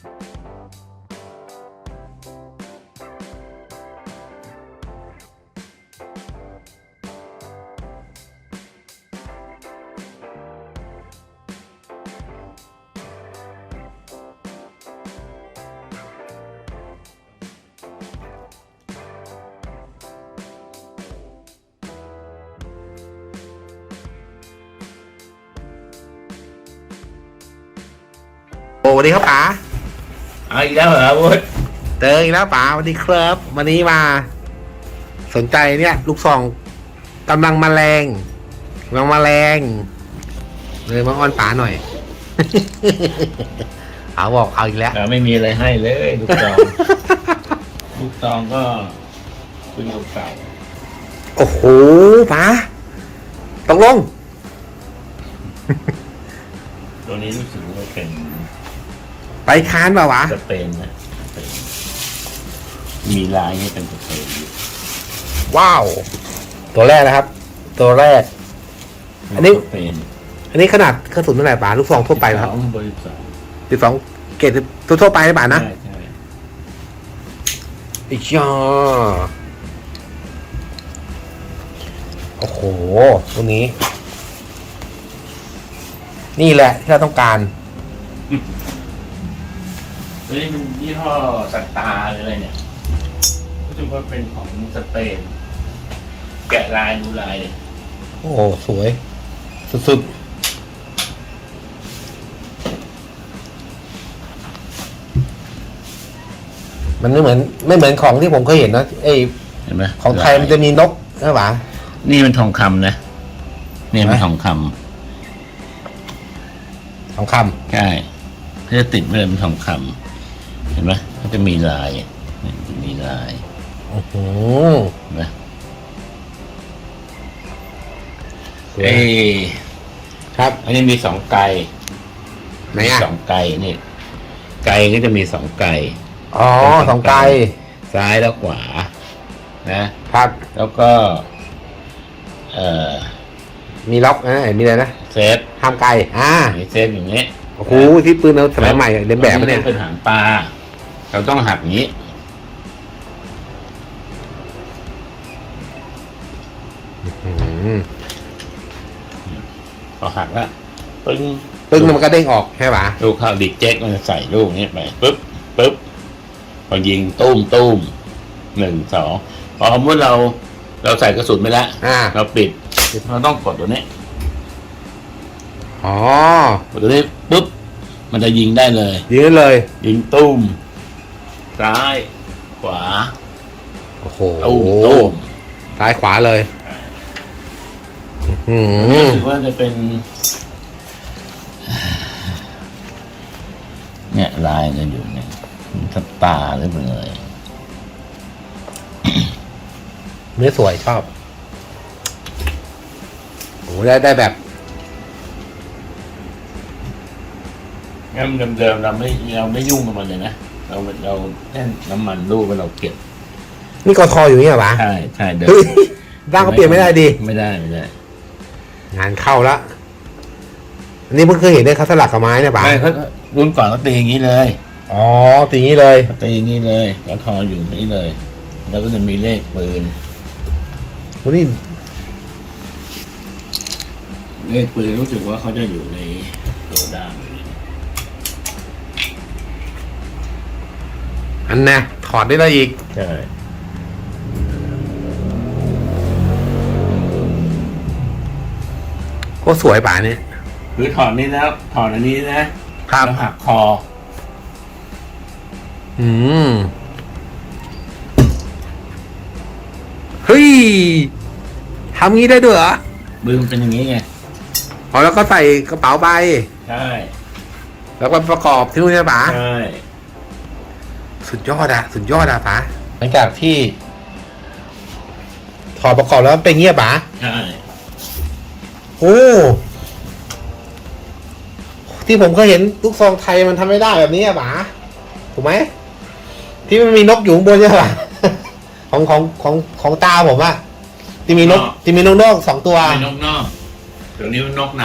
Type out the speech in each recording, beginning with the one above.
โอ้สวัสดีครับป๋า เอาอีกแล้วเหรอวุฒิเจออีกแล้วป๋าสวัสดีครับวันนี้มา สนใจเนี่ย ลูกซองกำลังมาแรงกำลังมาแรงเลยมาอ้อนป๋าหน่อยป๋าบอกเอาอีกแล้ว เราไม่มีอะไรให้เลยลูกตอง ลูกตองก็คุณเก่าโอ้โหป๋าตกลงๆตัวนี้รู้สึกว่าเป็น ไปคานเปล่าวะ สเปนนะสเปนมีลายให้เป็นสเปนอยู่ว้าว ตัวแรกนะครับ ตัวแรก อันนี้ สเปนอันนี้ขนาดกระสุนเท่าไหร่ป๋าลูกซองทั่วไปนะครับสองบริษัทสิบสองเกรดทั่วๆไปนะป๋านะใช่ใช่อีกยอโอ้โหตัวนี้ นี่แหละที่เราต้องการ ตัวนี้มันยี่ห้อสตาร์หรืออะไรเนี่ยรู้สึกว่าเป็นของสเปนแกะลายดูลายเนี่ยโอ้โหสวย สุดๆ มันไม่เหมือน ไม่เหมือนของที่ผมเคยเห็นนะไอเห็นไหมของไทยมันจะมีนกใช่ปะนี่มันทองคำนะ นี่มันทองคำทองคใช่เขาจะติดไม่เลยเป็นทองคำเห็นไหมเขาจะมีลายนี่จะมีลายำอื้อหือเห็นไหมสวยเอ้ยครับอันนี้มีสองไกลไหนมีอะสองไกลนี่ ไกลก็จะมีสองไกลอ๋อสองไกลซ้ายแล้วขวา นะ ครับ แล้วก็ เอ่อมีล็อกนะมีอะไรนะเซฟห้ามไกลอ่ามีเซฟอย่างนี้โอ้โหที่ปืนเราสมัยใหม่เรียนแบบปะเนี่ย เป็นหางปลา เราต้องหักอย่างนี้อืมพอหักแล้วปึ้งปึ้งมันก็เด้งออกใช่ปะลูกเข้าดิเจ็กมันจะใส่ลูกนี้ไปปุ๊บปุ๊บพอยิงตุ้มตุ้มหนึ่งสองพอสมมติเราเราใส่กระสุนไปแล้วอ่าเราปิดเราต้องกดตัวนี้อ๋อกดตัวนี้ปุ๊บมันจะยิงได้เลยยืนเลย ยิงตุ้ม ซ้าย ขวาโอ้โหตุ้มตุ้มซ้ายขวาเลยอืมรู้สึกว่าจะเป็น เนี่ยลายกันอยู่เนี่ยสตาร์หรือเป็นอะไรเนื้อสวยชอบโอ้ได้ได้แบบ งั้นเดิมๆเราไม่เราไม่ยุ่งกับมันเลยนะ เราเราแค่น้ำมันรูปไปเราเก็บนี่กอทออยู่เนี่ยปะใช่ใช่เดิมเฮ้ยร่างก็เปลี่ยนไม่ได้ดี ไม่ได้ไม่ได้งานเข้าละอันนี้เพิ่งเคยเห็นได้เขาสลักกับไม้เนี่ยปะไม่เขารุ่นก่อนเขาตีอย่างนี้เลยอ๋อตีอย่างนี้เลย เขาตีอย่างนี้เลยแล้วทออยู่นี่เลย แล้วก็จะมีเลขปืนโอ้นี่เลขปืนรู้สึกว่าเขาจะอยู่ในโดด้าม อันน่ะถอดได้เลยอีก ใช่โคตรสวยป่าเนี่ยคือถอดนี้แล้วถอดอันนี้นะครับแล้วหักคอ อืมเฮ้ยทำงี้ได้ด้วยเหรอปืนมันเป็นอย่างนี้ไงอ๋อแล้วก็ใส่กระเป๋าใบใช่ แล้วก็ประกอบที่นู่นใช่ปะใช่ สุดยอดอะสุดยอดอะป๋าหลังจากที่ ถอดประกอบแล้วเป็นเงี้ยป๋าใช่โอ้ที่ผมเคยเห็นลูกซองไทยมันทำไม่ได้แบบนี้อะป๋าถูกไหมที่มันมีนกอยู่ข้างบนใช่ปะของของของของตาผมอะที่มีนกที่มีนกนอกสองตัวไม่นกนอกตัวนี้มันนกใน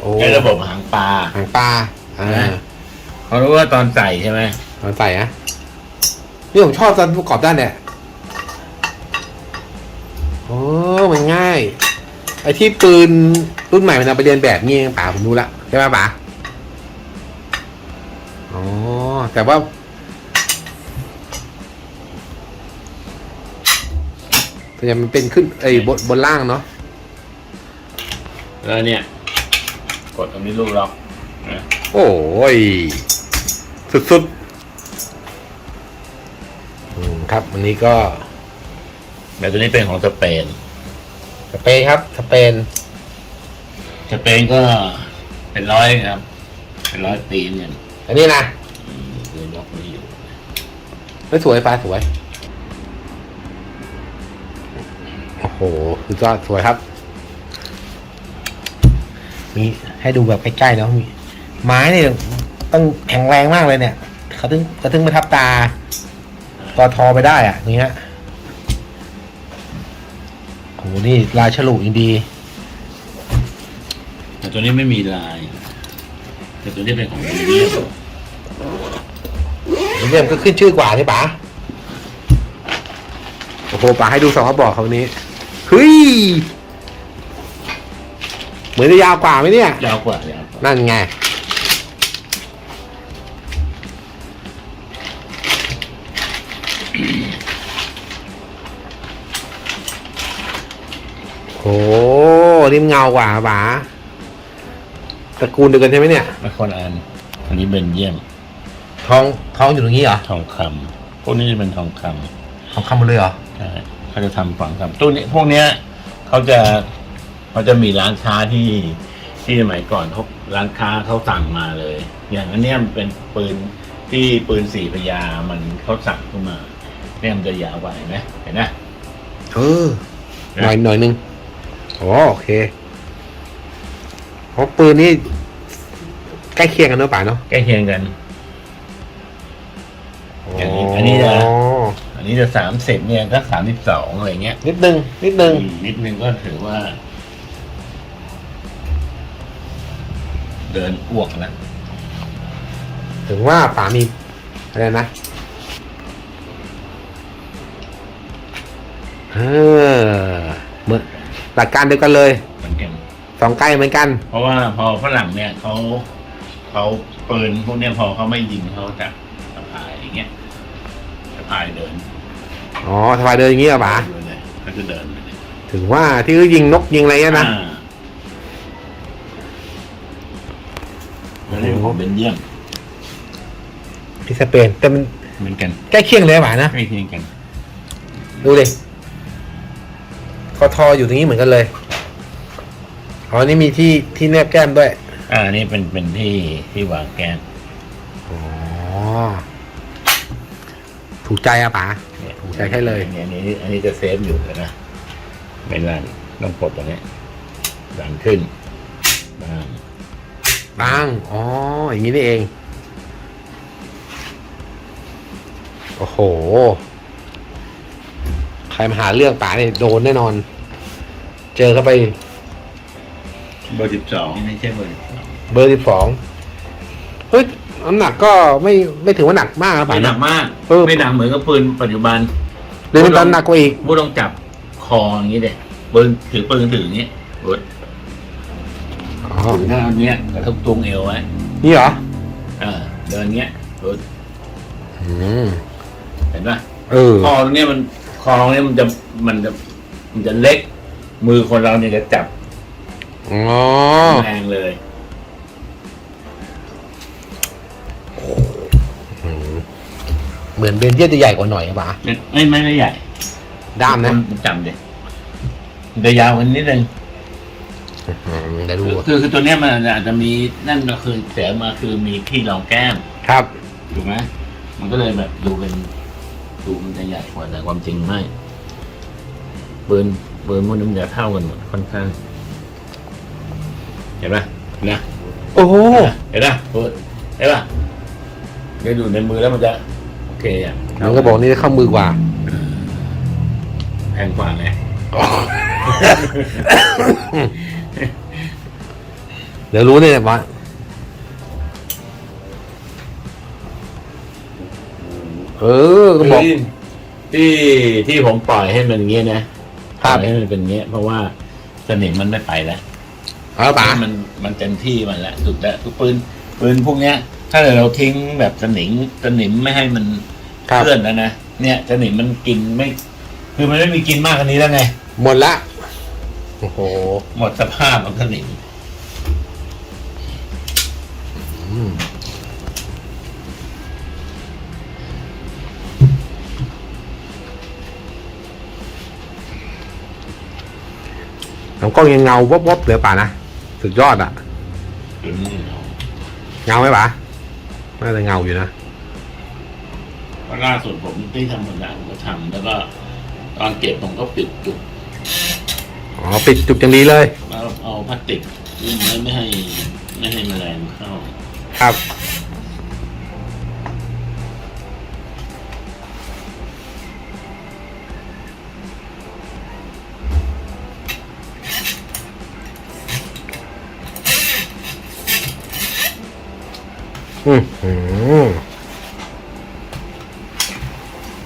โอ้ใช้ระบบหางปลาหางปลาอ่านะเขารู้ว่าตอนใส่ใช่ไหมมันใส่อะ นี่ผมชอบตอนประกอบด้านเนี่ยโอ้มันง่าย ไอ้ที่ปืนรุ่นใหม่มันเอาไปเรียนแบบนี่เองป๋าผมรู้ละใช่ไหมป๋าอ๋อแต่ว่าพยายามมันเป็นขึ้นไอ้บนบนล่างเนาะแล้วเนี่ย กดตรงนี้ลูกล็อกนะโอ้ย สุดๆ อืมครับ วันนี้ก็แบบตัวนี้เป็นของสเปน สเปนครับสเปนสเปนก็เป็นร้อยครับ เป็นร้อยปีเนี่ยอันนี้นะอืมคือยกนี้อยู่ไม่สวยฟ้าสวย โอ้โหคือก็สวยครับ มีให้ดูแบบใกล้ๆเนาะมีไม้เนี่ยต้องแข็งแรงมากเลยเนี่ย เขาถึงเขาถึงมาทับตา กอทอไปได้อะอย่างเงี้ยโอ้โหนี่ลายฉลุจริงดี แต่ตัวนี้ไม่มีลาย แต่ตัวนี้เป็นของวิลเลียมเรื่องก็ขึ้นชื่อกว่าใช่ปะโอ้โหป๋าให้ดูสองกระบอกเขาวันนี้เฮ้ยเหมือนจะยาวกว่าไหมเนี่ย ยาวกว่ายาวกว่านั่นไง นี่มันเงากว่าป๋าตระกูลเดียวกันใช่ไหมเนี่ย ไม่คนละอัน อันนี้เบนเยี่ยมท้องท้องอยู่ตรงนี้เหรอทองคำพวกนี้จะเป็นทองคำท้องคำหมดเลยเหรอใช่เขาจะทำฝังคำตู้นี้พวกเนี้ยเขาจะเขาจะมีร้านค้าที่ที่สมัยก่อนเขาร้านค้าเขาสั่งมาเลย อย่างอันเนี้ยมันเป็นปืนที่ปืนสี่พยามันเขาสั่งขึ้นมาเนี่ยมันจะยาวกว่าเห็นไหมเห็นไหม เออหน่อยหน่อยหนึง อ๋อโอเคเพราะปืนนี่ใกล้เคียงกันเนอะป่าเนาะใกล้เคียงกัน อย่างนี้อันนี้จะอันนี้จะสามสิบเนี่ยก็สามสิบสองอะไรเงี้ยนิดนึง นิดนึง อืมนิดนึงก็ถือว่า เดินอ้วกแล้วถึงว่าป่ามีอะไรนะเออเหมือน หลักการเดียวกันเลยเหมือนกัน สองใกล้เหมือนกัน เพราะว่าพอฝรั่งเนี่ยเขาเขาปืนพวกเนี้ยพอเขาไม่ยิงเขาจะสะพายอย่างเงี้ยสะพายเดินอ๋อสบายเดินอย่างนี้เหรอป่าเดินเลยเขาจะเดินไปเลยถึงว่าที่เขายิงนกยิงอะไรเงี้ยนะ อ่าแล้วนี่ผมเป็นเยี่ยมที่สเปนแต่มันเหมือนกันใกล้เคียงเลยอะป่านะ ใกล้เคียงกัน ดูดิ คอทออยู่ตรงนี้เหมือนกันเลย อ๋อ นี่มีที่ที่แนบแก้มด้วย อ่านี่เป็นเป็นที่ที่วางแก้มอ๋อ ถูกใจอะป๋า เนี่ยใช้แค่เลยอันนี้อันนี้จะเซฟอยู่เลยนะ ไม่ลั่นต้องปลดตรงนี้ดันขึ้นบ้างบ้างอ๋อ อย่างนี้นี่เอง โอ้โหใครมาหาเรื่องป๋าเนี่ยโดนแน่นอน เจอเข้าไปเบอร์สิบสองไม่ใช่เบอร์สิบสองเบอร์สิบสองเฮ้ยน้ำหนักก็ไม่ไม่ถือว่าหนักมากนะป๋าไม่หนันะ กมาก เออ ไม่หนักเหมือนกับปืนปัจจุบันหรือมันตอนหนักกว่าอีกบูต้องจับคออย่างนี้เด็ปืนถือปืนถืออย่างนี้บูอ๋อ ถือหน้าอันเนี้ยกระทุบตรงเอวไว้นี่เหรอ เออเดินเงี้ยบูอืมเห็นป่ะเออ คอตรงเนี้ยมัน คอตรงเนี้ยมันจะมันจะมันจะเล็ก มือคนเราเนี่ยจะจับอ๋อแรงเลยเหมือนเบนเยียจะใหญ่กว่าหน่อยอะป๋าไม่ไม่ไม่ใหญ่ด้ามนะมันจำเด็มันจะยาวกันนิดนึงอืมเดี๋ยวดูคือคือตัวเนี้ยมันอาจจะมีนั่นก็คือเสียมาคือมีที่รองแก้มครับถูกไหมมันก็เลยแบบดูเป็น ดูมันจะใหญ่กว่าแต่ความจริงไม่ปืนปืนมันมันจะเท่ากันหมดค่อนข้าง เห็นไหมนะโอ้โหเห็นไหมปืนเห็นปะเดี๋ยวดูในมือแล้วมันจะ โอเคอะมันก็บอกนี่เข้ามือกว่าแพงกว่าไงเดี๋ยวรู้เนี่ยว่า เออก็บอก ที่ที่ที่ผมปล่อยให้มันอย่างเงี้ยนะครับ ปล่อยให้มันเป็นอย่างเงี้ย เพราะว่าสนิมมันไม่ไปแล้วเอาป๋ามันมันเต็มที่มันแล้วสุดแล้วคือปืนปืนพวกเนี้ย ถ้าเราทิ้งแบบสนิมสนิมไม่ให้มันครับเคลื่อนแล้วนะเนี่ยสนิมมันกินไม่ คือมันไม่มีกินมากกว่านี้แล้วไง หมดละ โอ้โหหมดสภาพของสนิม อืม ลำกล้องยังเงาวับวับๆเลยป่ะนะสุดยอดอะตัวนี้เนาะเงาไหมป่ะน่าจะเงาอยู่นะเพราะล่าสุดผมที่ทำผลงานผมก็ทำแล้วก็ ตอนเก็บผมก็ปิดจุกอ๋อปิดจุกอย่างดีเลยแล้วเอาพลาสติกยื่นไว้ไม่ให้ไม่ให้แมลงเข้า ครับ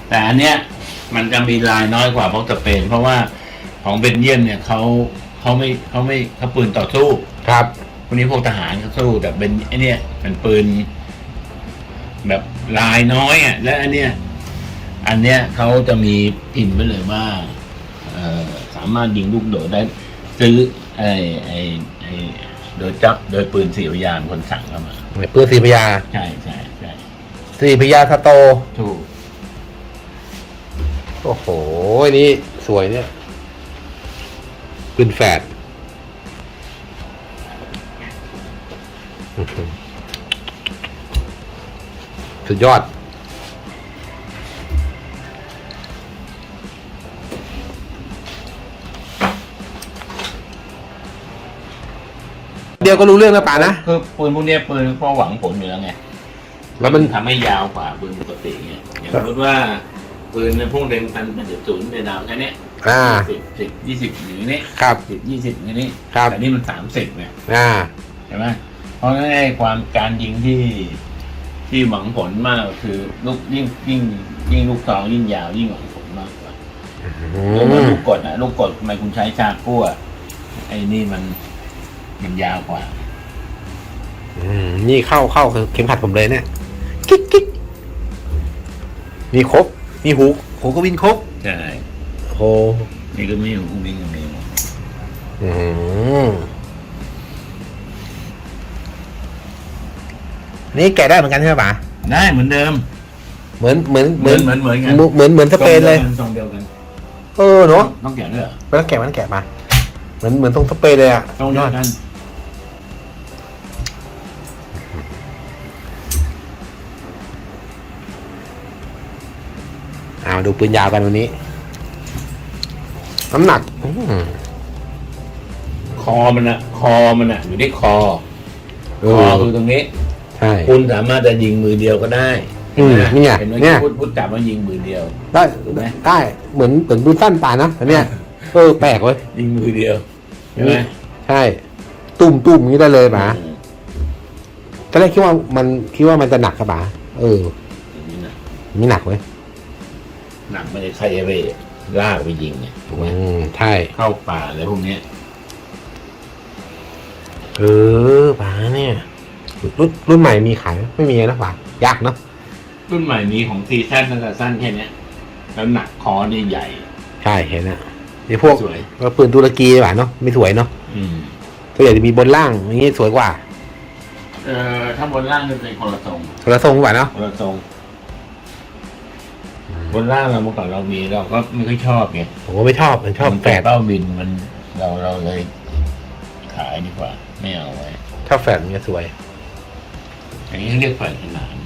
แต่อันเนี้ย มันจะมีลายน้อยกว่าพวกสเปน เพราะว่าของเบนเยียมเนี่ยเขาเขาไม่เขาไม่เขาปืนต่อสู้ ครับพวกนี้พวกทหารเขาสู้แต่เป็นไอเนี้ยเป็นปืน แบบลายน้อยอะ และอันเนี้ยอันเนี้ยเขาจะมีพิมพ์ไว้เลยว่าเอ่อสามารถยิงลูกโดดได้ ซื้อไอไอไอโดยจับโดยปืนสี่พยานคนสั่งเข้ามา ปืนสีพยาใช่ใช่ใช่สีพยาสโต ถูก โอ้โห นี่สวยเนี่ยปืนแฝดอื้อหือสุดยอด ดียวก็รู้เรื่องแล้วป่านะ คือปืนพวกเนี้ยปืนเพราะหวังผลอยู่แล้วไงแล้วมันทำให้ยาวกว่าปืนปกติไงอย่างสมมติว่าปืนในพวกเดนพันเป็นจุดศูนย์ในดาวแค่เนี้ยอ่า สิบสิบยี่สิบอย่างนี้ครับ สิบยี่สิบอย่างนี้ครับ แต่นี่มันสามสิบไงอ่า ใช่ไหมเพราะฉะนั้นไอ้ความการยิงที่ที่หวังผลมากก็คือลูกยิ่งยิ่งยิ่งลูกซองยิ่งยาวยิ่งหวังผลมากกว่าอืหรือว่ามลูกกดอะลูกกดทำไมคุณใช้ชากั้วไอ้นี่มัน มันยาวกว่าอืมนี่เข้าเข้าเข็มขัดผมเลยเนี่ยกิ๊กกิ๊กมีครบ มีหูหูก็วินครบใช่โหนี่ก็มีหูวิ่งก็มีอืมนี่แกะได้เหมือนกันใช่ไหมป๋าได้เหมือนเดิม เหมือนเหมือนเหมือนเหมือนเหมือนกันเหมือนเหมือนสเปนเลยทรงเดียวกันเออเนาะต้องแกะด้วยเหรอไม่ต้องแกะไม่ต้องแกะมา เหมือนเหมือนตรงสเปนเลยอะทรงเดียวกัน ดูปืนยาวกันวันนี้ น้ำหนักอืมคอมันอะคอมันอะอยู่ที่คอเอคออคือตรงนี้ ใช่ คุณสามารถจะยิงมือเดียวก็ได้อืมนี่ไงเห็นไหมเนี่ย พูดพูดจับว่ายิงมือเดียว ได้ถูกไหม ได้เหมือนเหมือนปืนสั้นป่านะแต่เนี่ยเออแปลกเว้ย ยิงมือเดียวใช่ไหมใช่ ตุ่มตุ่มอย่างนี้ได้เลยป๋าอืมตอนแรกคิดว่ามันคิดว่ามันจะหนักครับป๋าเอออย่างนี้นะไม่หนักเว้ย หนักไม่ได้ใครจะไปลากไปยิงไงถูกไหมอืมใช่เข้าป่าอะไรพวกเนี้ยเออป๋าเนี่ยรุ่นรุ่นใหม่มีขายไหมไม่มีนะป๋ายากเนาะรุ่นใหม่มีของซีซั่นตั้งแต่สั้นแค่เนี้ยแล้วหนักคอนี่ใหญ่ ใช่เห็นนะไอ้พวกสวยก็ปืนตุรกีป๋าเนาะไม่สวยเนาะอืม ตัวใหญ่จะมีบนล่างอย่างงี้สวยกว่าเอ่อถ้าบนล่างจะเป็นคนละทรงคนละทรงป๋าเนาะคนละทรง บนล่างเราเมื่อก่อนเรามีเราก็ไม่ค่อยชอบไงผมก็ไม่ชอบผมชอบแฝดเป้าบินมันเราเราเลย ขายดีกว่า ไม่เอาไว้ชอบแฝดมันจะสวยอย่างนี้เขาเรียกแฝดขนาน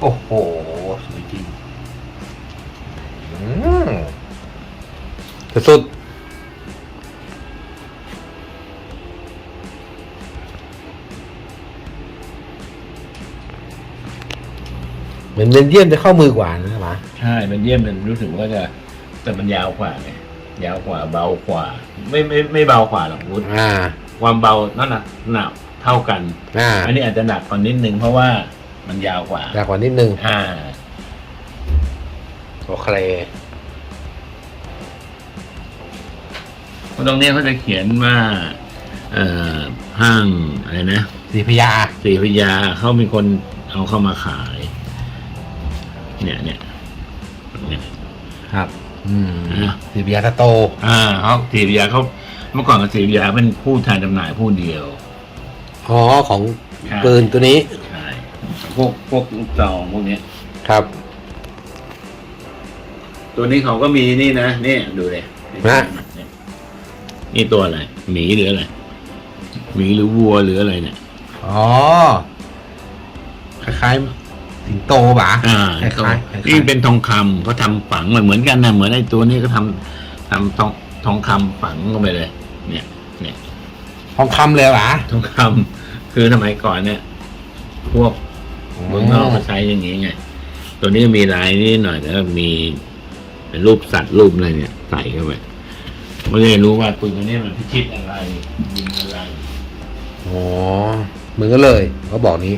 โอ้โห สวยจริง อืมสุดๆ มือนเบนเยียมจะเข้ามือกว่านะป๋าใช่มันเยี่ยมมันรู้สึกว่าจะแต่มันยาวกว่าไงยาวกว่าเบากว่า ไม่ไม่ไม่เบากว่าหรอกวุฒิอ่า ความเบานั่นหนักหนักเท่ากันอ่าอันนี้อาจจะหนักกว่านิดนึงเพราะว่ามันยาวกว่าอยากกว่านิดนึงอ่าโอเคตรงนี้เขาจะเขียนว่า เอ่อห้างอะไรนะสีพยาศรีพยาเขามีคนเอาเข้ามาขาย เนี่ยเนี่ยเนี่ยครับ อืมอ่าสีพยาตะโต อ่าเขาศรีพยาเขาเมื่อก่อนกับศรีพยาเป็นผู้แทนจำหน่ายผู้เดียวอ๋อของใช่ปืนตัวนี้ใช่พวกพวกลูกซองพวกเนี้ยครับ ตัวนี้เขาก็มีนี่นะนี่ดูเลยนะนี่ตัวอะไรหมีหรืออะไรหมีหรือวัวหรืออะไรเนี่ยอ๋อคล้ายๆ สิงโตป่ะอ่าคล้ายๆคล้ายๆนี่เป็นทองคำเขาทำฝังมาเหมือนกันนะเหมือนไอ้ตัวนี้ก็ทำทำทองทองคำฝังเข้าไปเลย เนี่ย เนี่ยทองคำเลยป่ะทองคำคือสมัยก่อนเนี่ย พวกเมืองนอกเขาใช้อย่างนี้ไง ตัวนี้มีลายนิดหน่อยแล้วมีเป็นรูปสัตว์รูปอะไรเนี่ย ใส่เข้าไปไม่ได้รู้ว่าปืนตัวนี้มันพิชิตอะไรยิงอะไรอ๋อเหมือนกันเลยเขาบอกนี้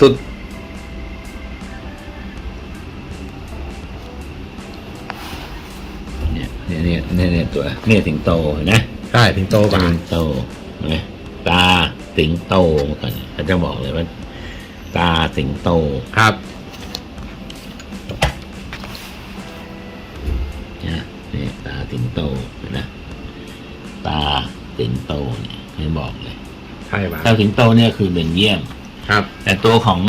สุดเนี่ยเนี่ยเนี่ยเนี่ยเนี่ยตัวเนี่ยสิงโตเห็นไหมๆใช่สิงโตป่ะสิงโตเห็นไหมตาสิงโตกันเขาจะบอกเลยว่า ตาสิงโต ครับ นะนี่ตาสิงโตเห็นไหมตาสิงโตเนี่ยให้บอกเลย ใช่ป่ะ ตาสิงโตเนี่ยคือเบนเยี่ยม ครับ แต่ตัวของ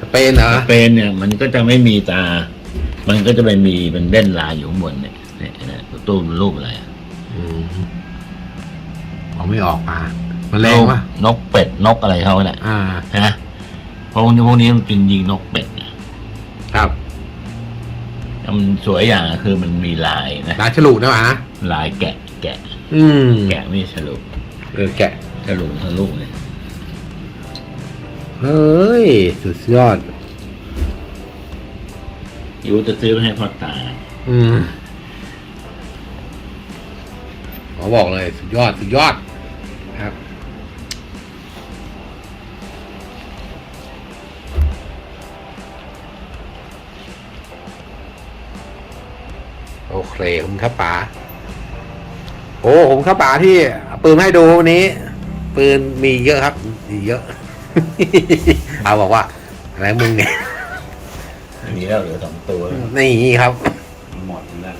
สเปนเหรอสเปนเนี่ยมันก็จะไม่มีตา มันก็จะไปมีเป็นเด่นลายอยู่ข้างบนเนี่ยเนี่ยเนี่ยตัวตู้มันรูปอะไรอะอืมเอาไม่ออกป่ะแมันแรงป่ะนกเป็ดนกอะไรเขาเนี่ยอ่า นะเพราะพวกนี้พวกนี้มันเป็นยิงนกเป็ดนะครับ แล้วมันสวยอย่างคือมันมีลายนะลายฉลุนะป่ะลายแกะ แกะ อืมแกะไม่ฉลุ เออแกะ ฉลุทะลุเนี่ย เฮ้ย สุดยอดยูจะซื้อไปให้พ่อตา อืมขอบอกเลย สุดยอด สุดยอดครับ โอเคผมครับป๋าโอ้ผมครับป๋าที่เอาปืนมาให้ดูวันนี้ ปืนมีเยอะครับมีเยอะ เอาบอกว่าอะไรมึงเนี่ยมีแล้วเหลือสองตัวนี่ครับ หมดแล้ว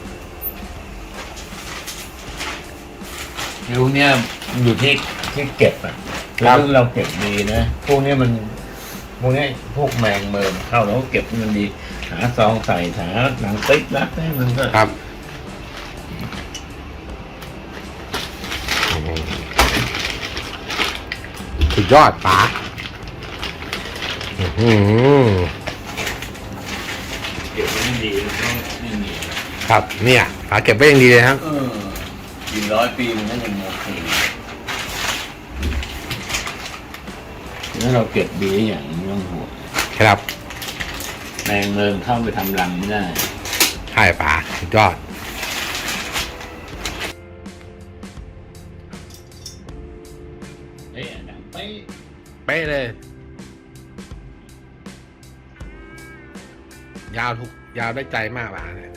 ยูเนี่ยมันอยู่ที่ที่เก็บอะครัแล้วบเราเก็บดีนะพวกเนี้ยมันพวกเนี้ยพวกแมงเมินเข้าแล้วก็เก็บให้มันดี หาซองใส่หาหนังติ๊กรัดให้มันก็ครับ สุดยอดป๋า อื้อหือเก็บไว้ให้ดีมันก็ไม่มีครับ เนี่ยป๋าเก็บไว้อย่างดีเลยครับเออกี่ร้อยปีมันก็ยังโอเคถ้าเราเก็บดีอย่างนี้ไม่ต้องห่วงครับแมงเมินเข้าไปทำรังไม่ได้ใช่ป๋าสุดยอดเอ๊ะดังไป เป๊ะเลยาวทุกยาวได้ใจมากป๋าเนี่ย